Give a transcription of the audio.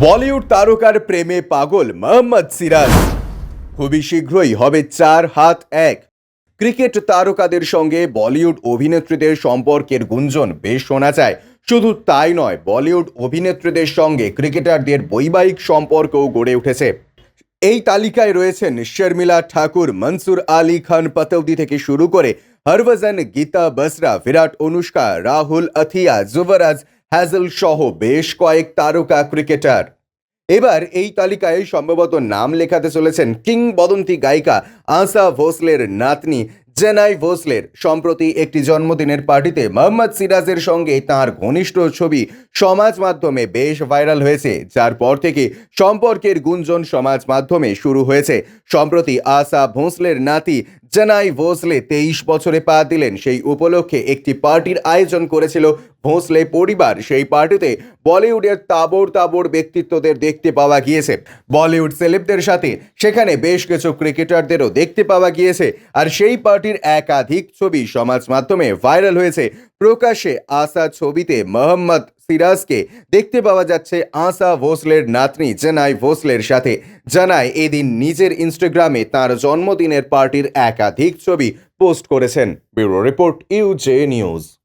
বলিউড তারকার প্রেমে পাগল মোহাম্মদ সিরাজ। খুবই শীঘ্রই হবে চার হাত এক। ক্রিকেট তারকাদের সঙ্গে বলিউড অভিনেত্রীদের সম্পর্কের গুঞ্জন বেশ শোনা যায়। শুধু তাই নয়, বলিউড অভিনেত্রীদের সঙ্গে ক্রিকেটারদের বৈবাহিক সম্পর্কও গড়ে উঠেছে। এই তালিকায় রয়েছেন শর্মিলা ঠাকুর, মনসুর আলী খান পাতৌদি থেকে শুরু করে হরভজন, গীতা বসরা, বিরাট অনুষ্কা, রাহুল আথিয়া, যুবরাজ হ্যাজেল সহ বেশ কয়েক তারকা ক্রিকেটার। এবার এই তালিকায় সম্ভবত নাম লেখাতে চলেছেন কিংবদন্তি গায়িকা আসা ভোসলের নাতনি জেনাই ভোসলের সম্প্রতি একটি জন্মদিনের পার্টিতে মোহাম্মদ সিরাজের সঙ্গে তার ঘনিষ্ঠ ছবি সমাজ মাধ্যমে বেশ ভাইরাল হয়েছে, যার পর থেকে সম্পর্কের গুঞ্জন সমাজ মাধ্যমে শুরু হয়েছে। সম্প্রতি আশা ভোসলের নাতি জেনাই ভোসলে তেইশ বছরে পা দিলেন। সেই উপলক্ষে একটি পার্টির আয়োজন করেছিল ভোসলে পরিবার। সেই পার্টিতে বলিউডের তাবড় তাবড় ব্যক্তিত্বদের দেখতে পাওয়া গিয়েছে। বলিউড সেলেবদের সাথে সেখানে বেশ কিছু ক্রিকেটারদেরও দেখতে পাওয়া গিয়েছে। আর সেই পার্টির একাধিক ছবি সমাজ মাধ্যমে ভাইরাল হয়েছে। প্রকাশ্যে আসা ছবিতে মোহাম্মদ সিরাজকে দেখতে পাওয়া যাচ্ছে আসা ভোসলের নাতনি জেনাই ভোসলের সাথে। জানায় এদিন নিজের ইনস্টাগ্রামে তার জন্মদিনের পার্টির একাধিক ছবি পোস্ট করেছেন। ব্যুরো রিপোর্ট ইউজে নিউজ।